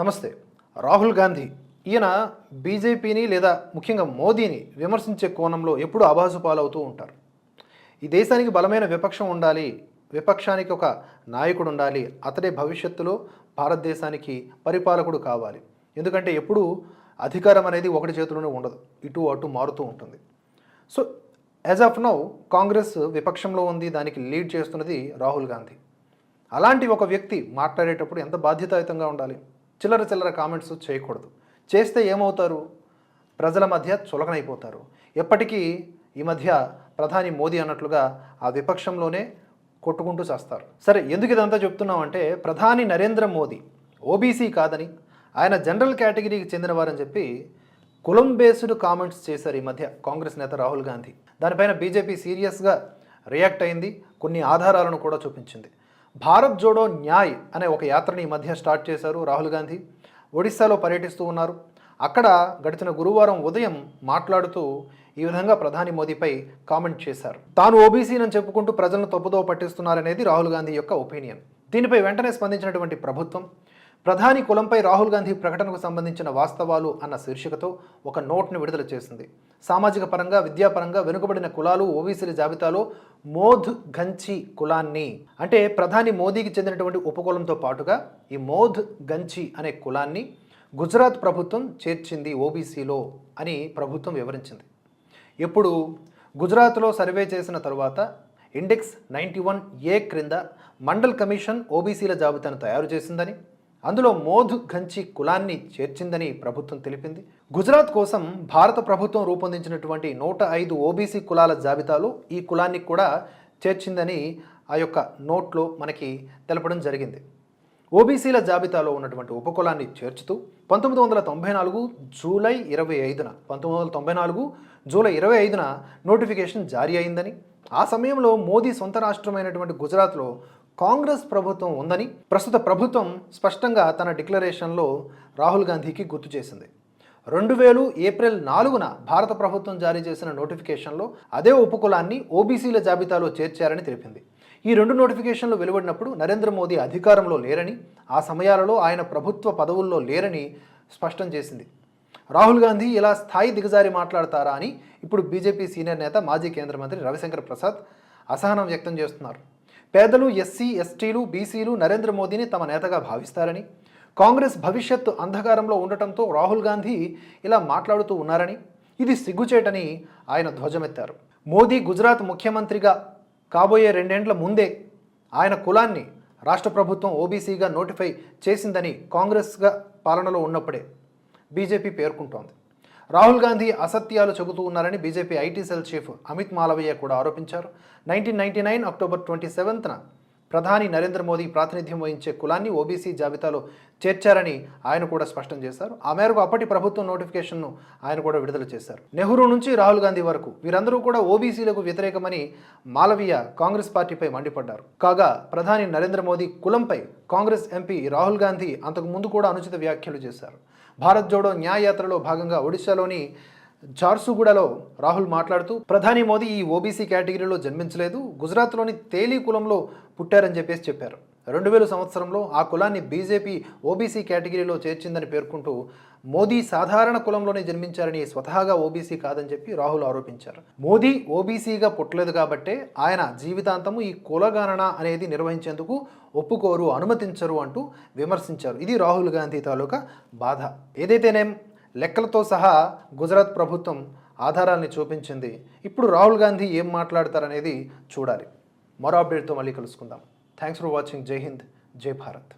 నమస్తే. రాహుల్ గాంధీ ఈయన బీజేపీని లేదా ముఖ్యంగా మోదీని విమర్శించే కోణంలో ఎప్పుడూ అభాసు పాలవుతూ ఉంటారు. ఈ దేశానికి బలమైన విపక్షం ఉండాలి విపక్షానికి ఒక నాయకుడు ఉండాలి అతడే భవిష్యత్తులో భారతదేశానికి పరిపాలకుడు కావాలి. ఎందుకంటే ఎప్పుడూ అధికారం అనేది ఒకటి చేతిలోనే ఉండదు ఇటు అటు మారుతూ ఉంటుంది. So as of now Congress విపక్షంలో ఉంది దానికి లీడ్ చేస్తున్నది రాహుల్ గాంధీ. అలాంటి ఒక వ్యక్తి మాట్లాడేటప్పుడు ఎంత బాధ్యతాయుతంగా ఉండాలి? చిల్లర చిల్లర కామెంట్స్ చేయకూడదు. చేస్తే ఏమవుతారు? ప్రజల మధ్య చులకనైపోతారు. ఎప్పటికీ ఈ మధ్య ప్రధాని మోదీ అన్నట్లుగా ఆ విపక్షంలోనే కొట్టుకుంటూ చేస్తారు. సరే ఎందుకు ఇదంతా చెప్తున్నామంటే ప్రధాని నరేంద్ర మోదీ ఓబీసీ కాదని ఆయన జనరల్ కేటగిరీకి చెందినవారని చెప్పి కులం బేస్డ్ కామెంట్స్ చేశారు ఈ మధ్య కాంగ్రెస్ నేత రాహుల్ గాంధీ. దానిపైన బీజేపీ సీరియస్గా రియాక్ట్ అయింది కొన్ని ఆధారాలను కూడా చూపించింది. భారత్ జోడో న్యాయ్ అనే ఒక యాత్రని ఈ మధ్య స్టార్ట్ చేశారు రాహుల్ గాంధీ. ఒడిశాలో పర్యటిస్తూ ఉన్నారు. అక్కడ గడిచిన గురువారం ఉదయం మాట్లాడుతూ ఈ విధంగా ప్రధాని మోదీపై కామెంట్ చేశారు. తాను ఓబీసీనని చెప్పుకుంటూ ప్రజలను తప్పుదో పట్టిస్తున్నారనేది రాహుల్ గాంధీ యొక్క ఒపీనియన్. దీనిపై వెంటనే స్పందించినటువంటి ప్రభుత్వం ప్రధాని కులంపై రాహుల్ గాంధీ ప్రకటనకు సంబంధించిన వాస్తవాలు అన్న శీర్షికతో ఒక నోట్ను విడుదల చేసింది. సామాజిక పరంగా విద్యాపరంగా వెనుకబడిన కులాలు ఓబీసీల జాబితాలో మోధ్ గంచి కులాన్ని. అంటే ప్రధాని మోదీకి చెందినటువంటి ఉపకులంతో పాటుగా ఈ మోధ్ గంచి అనే కులాన్ని గుజరాత్ ప్రభుత్వం చేర్చింది ఓబీసీలో అని ప్రభుత్వం వివరించింది. ఎప్పుడు గుజరాత్లో సర్వే చేసిన తరువాత ఇండెక్స్ నైంటీ వన్ ఏ క్రింద మండల్ కమిషన్ ఓబీసీల జాబితాను తయారు చేసిందని అందులో మోధు గంచి కులాన్ని చేర్చిందని ప్రభుత్వం తెలిపింది. గుజరాత్ కోసం భారత ప్రభుత్వం రూపొందించినటువంటి నూట ఐదు ఓబీసీ కులాల జాబితాలో ఈ కులాన్ని కూడా చేర్చిందని ఆ యొక్క నోట్లో మనకి తెలపడం జరిగింది. ఓబీసీల జాబితాలో ఉన్నటువంటి ఉపకులాన్ని చేర్చుతూ పంతొమ్మిది వందల తొంభై నాలుగు జూలై ఇరవై ఐదున పంతొమ్మిది వందల తొంభై నాలుగు జూలై ఇరవై ఐదున నోటిఫికేషన్ జారీ అయిందని ఆ సమయంలో మోదీ సొంత రాష్ట్రమైనటువంటి గుజరాత్లో కాంగ్రెస్ ప్రభుత్వం ఉందని ప్రస్తుత ప్రభుత్వం స్పష్టంగా తన డిక్లరేషన్లో రాహుల్ గాంధీకి గుర్తు చేసింది. రెండు వేలు ఏప్రిల్ నాలుగున భారత ప్రభుత్వం జారీ చేసిన నోటిఫికేషన్లో అదే ఉపకులాన్ని ఓబీసీల జాబితాలో చేర్చారని తెలిపింది. ఈ రెండు నోటిఫికేషన్లు వెలువడినప్పుడు నరేంద్ర మోదీ అధికారంలో లేరని ఆ సమయాలలో ఆయన ప్రభుత్వ పదవుల్లో లేరని స్పష్టం చేసింది. రాహుల్ గాంధీ ఇలా స్థాయి దిగజారి మాట్లాడతారా అని ఇప్పుడు బీజేపీ సీనియర్ నేత మాజీ కేంద్ర మంత్రి రవిశంకర్ ప్రసాద్ అసహనం వ్యక్తం చేస్తున్నారు. పేదలు ఎస్సీ ఎస్టీలు బీసీలు నరేంద్ర మోదీని తమ నేతగా భావిస్తారని కాంగ్రెస్ భవిష్యత్తు అంధకారంలో ఉండటంతో రాహుల్ గాంధీ ఇలా మాట్లాడుతూ ఉన్నారని ఇది సిగ్గుచేటని ఆయన ధ్వజమెత్తారు. మోదీ గుజరాత్ ముఖ్యమంత్రిగా కాబోయే రెండేండ్ల ముందే ఆయన కులాన్ని రాష్ట్ర ప్రభుత్వం ఓబీసీగా నోటిఫై చేసిందని కాంగ్రెస్గా పాలనలో ఉన్నప్పుడే బీజేపీ పేర్కొంటోంది. రాహుల్ గాంధీ అసత్యాలు చెబుతూ ఉన్నారని BJP IT cell chief Amit Malaviya కూడా ఆరోపించారు. Nineteen ninety nine October twenty సెవెంత్న ప్రధాని నరేంద్ర మోదీ ప్రాతినిధ్యం వహించే కులాన్ని ఓబీసీ జాబితాలో చేర్చారని ఆయన కూడా స్పష్టం చేశారు. ఆ మేరకు అప్పటి ప్రభుత్వం నోటిఫికేషన్ను ఆయన కూడా విడుదల చేశారు. నెహ్రూ నుంచి రాహుల్ గాంధీ వరకు వీరందరూ కూడా ఓబీసీలకు వ్యతిరేకమని మాలవీయ కాంగ్రెస్ పార్టీపై మండిపడ్డారు. కాగా ప్రధాని నరేంద్ర మోదీ కులంపై కాంగ్రెస్ ఎంపీ రాహుల్ గాంధీ అంతకు ముందు కూడా అనుచిత వ్యాఖ్యలు చేశారు. భారత్ జోడో న్యాయ యాత్రలో భాగంగా ఒడిశాలోని జార్సుగూడలో రాహుల్ మాట్లాడుతూ ప్రధాని మోదీ ఈ ఓబీసీ కేటగిరీలో జన్మించలేదు గుజరాత్లోని తేలి కులంలో పుట్టారని చెప్పేసి చెప్పారు. రెండు వేల సంవత్సరంలో ఆ కులాన్ని బీజేపీ ఓబీసీ కేటగిరీలో చేర్చిందని పేర్కొంటూ మోదీ సాధారణ కులంలోనే జన్మించారని స్వతహాగా ఓబీసీ కాదని చెప్పి రాహుల్ ఆరోపించారు. మోదీ ఓబీసీగా పుట్టలేదు కాబట్టే ఆయన జీవితాంతము ఈ కులగణన అనేది నిర్వహించేందుకు ఒప్పుకోరు అనుమతించరు అంటూ విమర్శించారు. ఇది రాహుల్ గాంధీ తాలూకా బాధ. ఏదైతేనేం లెక్కలతో సహా గుజరాత్ ప్రభుత్వం ఆధారాల్ని చూపించింది. ఇప్పుడు రాహుల్ గాంధీ ఏం మాట్లాడతారనేది చూడాలి. మరో అప్డేట్తో మళ్ళీ కలుసుకుందాం. థ్యాంక్స్ ఫర్ వాచింగ్ జై హింద్ జై భారత్